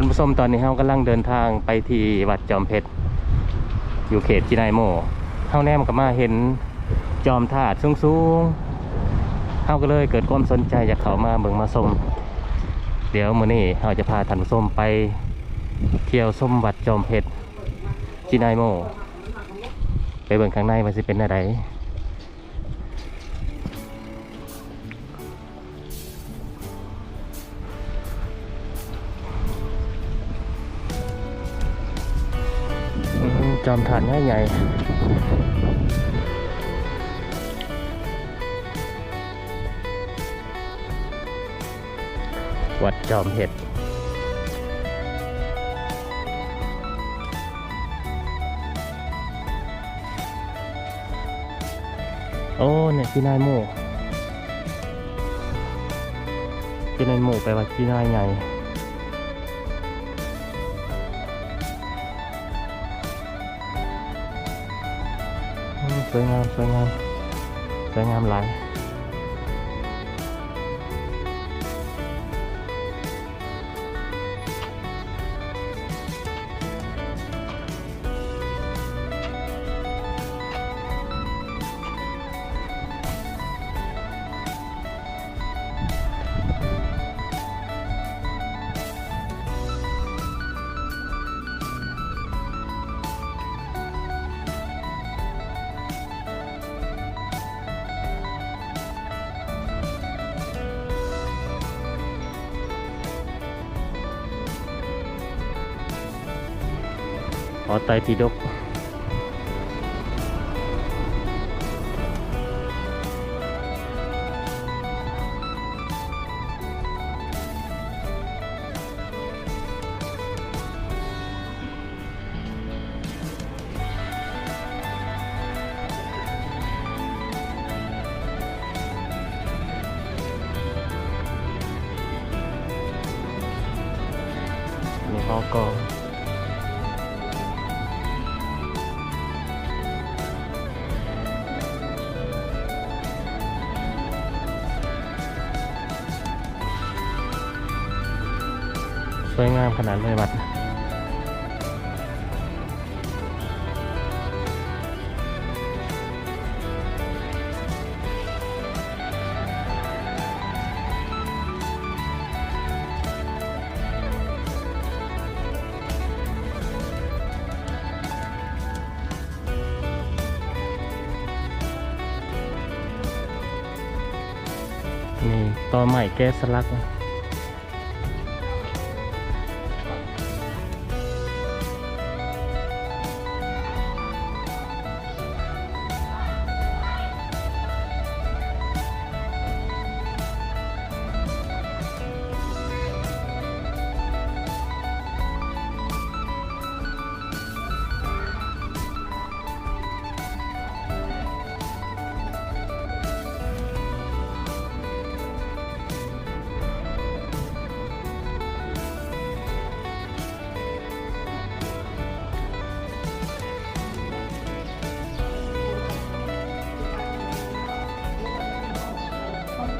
ท่านผู้ชมตอนนี้เรากำลังเดินทางไปที่วัดจอมเพชรอยู่เขตจินายโมเฮาแนมก็มาเห็นจอมธาตุสูงๆเฮาก็เลยเกิดความสนใจอยากเข้ามาเบิ่งมาชมเดี๋ยวมื้อนี้เฮาจะพาท่านผู้ชมไปเที่ยวชมวัดจอมเพชรจินายโม ไปเบิ่งข้างในว่าสิเป็นอะไร จอมถาดง่ายใหญ่วัดจอมเห็ดโอ้เนี่ยพี่นายโมพี่นายโมไปว่าพี่นายใหญ่ อืมสวยงา อไตรปิฎกนี่ห วยงามขนาดเลยวัดนี่ต่อใหม่แก้สลัก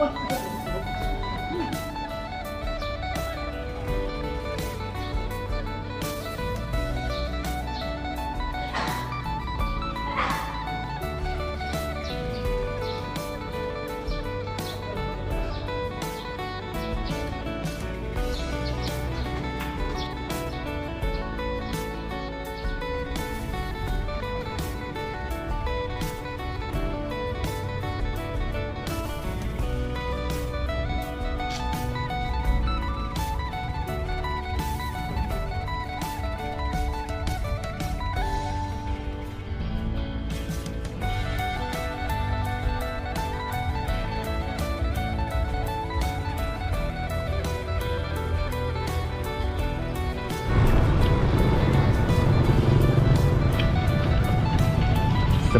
ส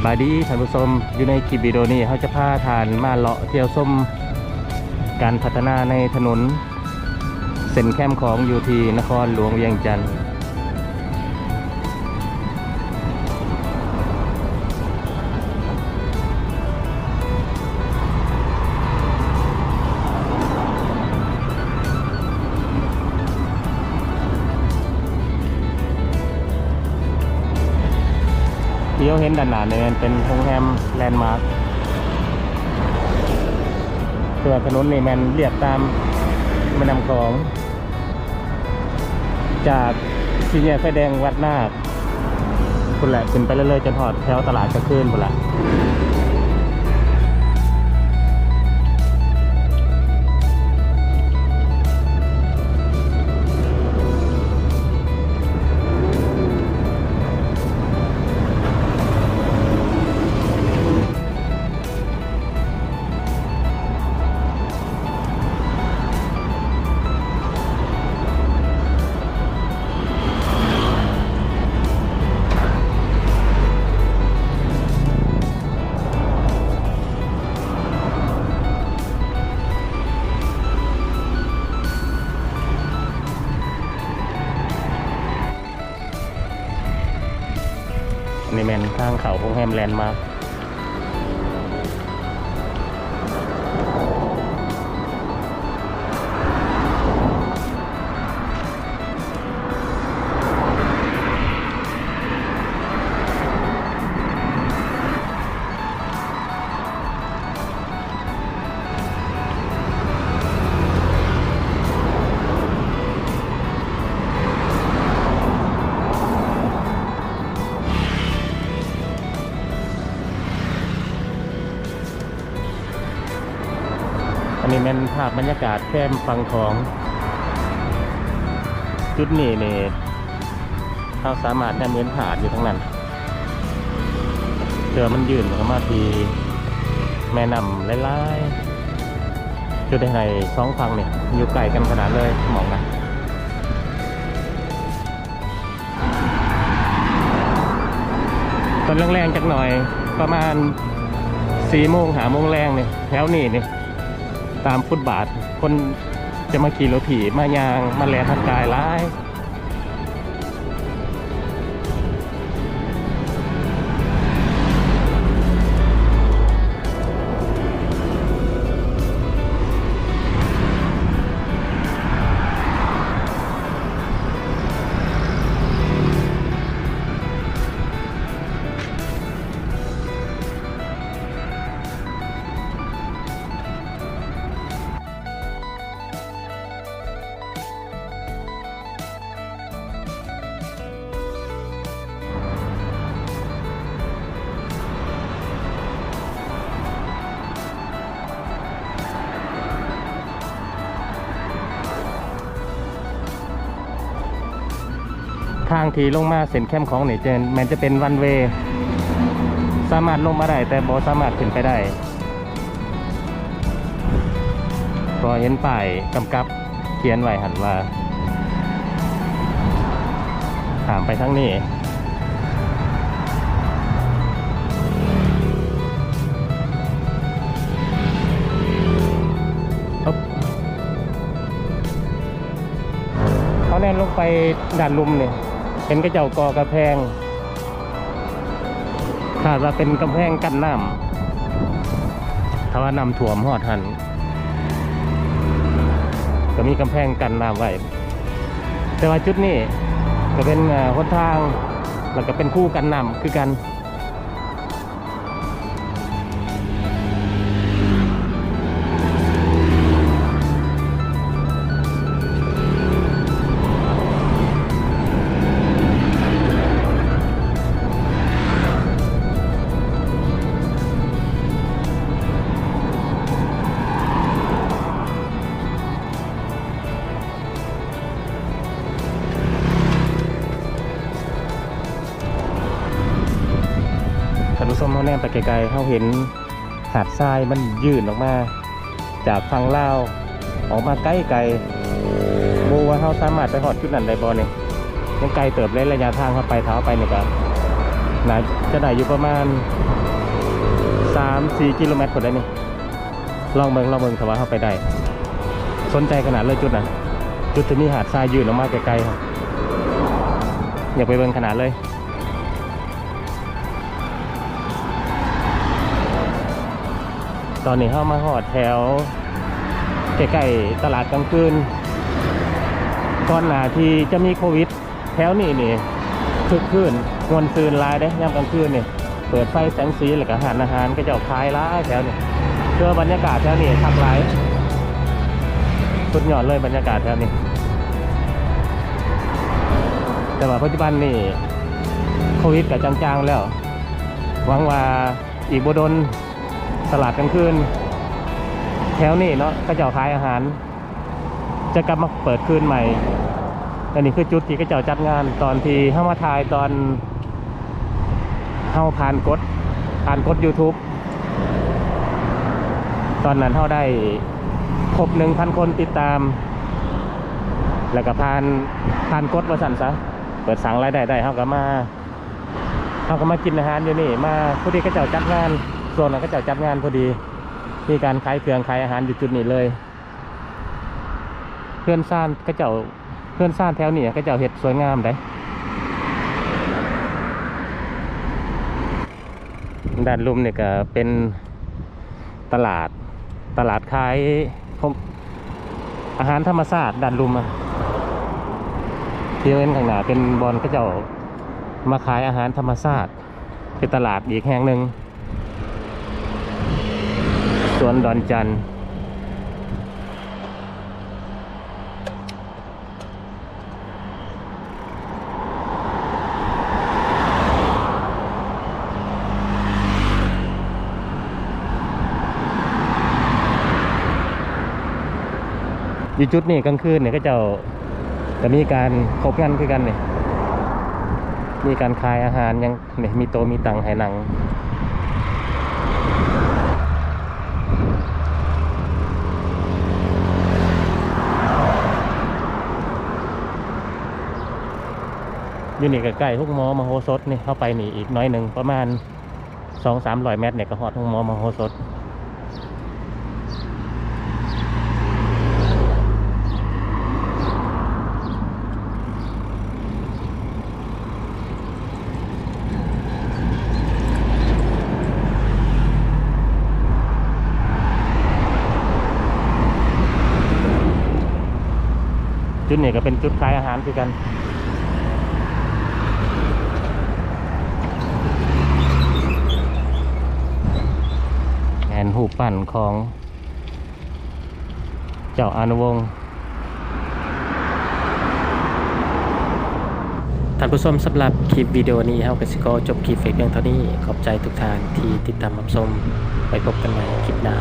บายดีท่านผู้ชมอยู่ในคลิปวิดีโอนี้เขาจะพาทานมาเลาะเที่ยวส้มการพัฒนาในถนนเส้นแคมของอยู่ที่นครหลวงเวียงจันทร์ เราเห็นด้านหน้าเนี่ยเป็นโรงแรมแลนด์มาร์คเพื่อถนนนี่มันเรียบตามแม่น้ำคลอง จากสี่แยกไฟแดงวัดนาคคุณแหละขึ้นไปเรื่อยๆจนหอดแถวตลาดกระคืนคุณแหละ อันนี่แมนทางเขาพงแฮมแลนด์มาร์ค อันนี้แมนภาพบรรยากาศแคมฟังทอง จุดนี้นี่เราสามารถแนมเห็นหาดอยู่ทั้งนั้นเจอมันยืนเข้ามาทีแม่นำไล่ๆจุดในสองฝั่งเนี่ยอยู่ไกลกันขนาดเลยมองนะตอนแรงๆจักหน่อยประมาณสี่โมงหาโมงแรงเนี่ยแถวนี้เนี่ย ตามฟุตบาท คนจะมาขี่รถถีมายางมาแลทางกายร้ายางทีลงมาเส้นแคมของนี่เจนมันจะเป็นวันเวสามารถลงมาได้แต่บอสามารถขึ้นไปได้ก็เห็นป้ายกำกับเขียนไว้หันว่าถามไปทั้งนี้เขาแน่นลงไปด่านลุมเนี่ย เป็นกระเจ้ากอกระแพงคาดว่าเป็นกำแพงกั้นน้ำถ้าว่านำถ่วมหอดหันก็มีกำแพงกันน้ำไว้แต่ว่าจุดนี้ก็เป็นหนทางแล้วก็เป็นคู่กันน้ำคือกัน ผู้ชมเขาแนมไปไกลๆเขาเห็นหาดทรายมันยื่นออกมา จากฝั่งลาวออกมาใกล้ๆโบว่าเขาสามารถไปหอดจุดนั้นได้บ่เนี่ยยังไกลเติบเลยระยะทางเข้าไปเท้าไปเนี่ยก็น่าจะได้อยู่ประมาณ 3-4 กิโลเมตรคนได้นี่ลองเบิงลองเบิงถ้าว่าเข้าไปได้ สนใจขนาดเลยจุดนั้นจุดที่มีหาดทรายยื่นออกมาไกลๆครับอยากไปเบิงขนาดเลย ตอนนี้เข้ามาหอดแถวใกล้ๆตลาดกลางคืนก่อนหน้าที่จะมีโควิด แถวนี้นี่คึกคืนงวนซืนลายเด้ยามกลางคืนนี่เปิดไฟแสงสีแล้วก็อาหารอาหารก็จะเอายหลาแถวนี่เพื่อบรรยากาศแถวนี้ทักหลายสุดยอดเลยบรรยากาศแถวนี้ แต่ว่าปัจจุบันนี่โควิดกับจางๆแล้วหวังว่าอีกบดน ตลาดกลางคืน แถวนี้เนาะก็จะเอาขายอาหาร จะกลับมาเปิดคืนใหม่อันนี้คือจุดที่ก็จะจัดงานตอนที่เข้ามาถ่ายตอนเข้าผ่านกดผ่านกด YouTube ตอนนั้นเข้าได้ครบหนึ่งพันคนติดตาม แล้วก็ผ่านผ่านกดว่าสั่นซะเปิดสั่งรายได้ได้เขาก็มาเขาก็มากินอาหารอยู่นี่มาพอดีก็เจ้าจัดงาน นนั้นก็เจ้าจัดงานพอดี มีการขายเครื่องขายอาหารอยู่จุดนี้เลย เพื่อนซ่านก็เจ้าเพื่อนซ่านแถวนี้ก็เจ้าเห็ดสวยงามได้ด้านลุมเนี่ยก็เป็นตลาดตลาดขายอาหารธรรมชาติด้านลุมอะเที่เล่นข้างหน้าเป็นบอลก็เจ้ามาขายอาหารธรรมชาติเป็นตลาดอีกแห่งหนึ่ง สวนดอนจันทร์อยู่จุดนี้กลางคืนเนี่ยก็จะจะมีการคบกันคือกันเนี่ยมีการขายอาหารยังเนี่ยมีโตะมีตังให้นัง อยู่นี่ใกล้ๆทุกมอมโหสถนี่เข้าไปนี่อีกน้อยหนึ่งประมาณสองสามร้อยเมตรเนี่ยก็ฮอดทุกมอมโหสถจุดนี้ก็เป็นจุดขายอาหารคือกัน แอน หูปปั่นของเจ้าอานุวงศ์ท่านผู้ชมสำหรับคลิปวิดีโอนี้เฮาก็สิกอจบคลิปเพียงเท่านี้ขอบใจทุกท่านที่ติดตามรับชมไปพบกันใหม่คลิปหน้า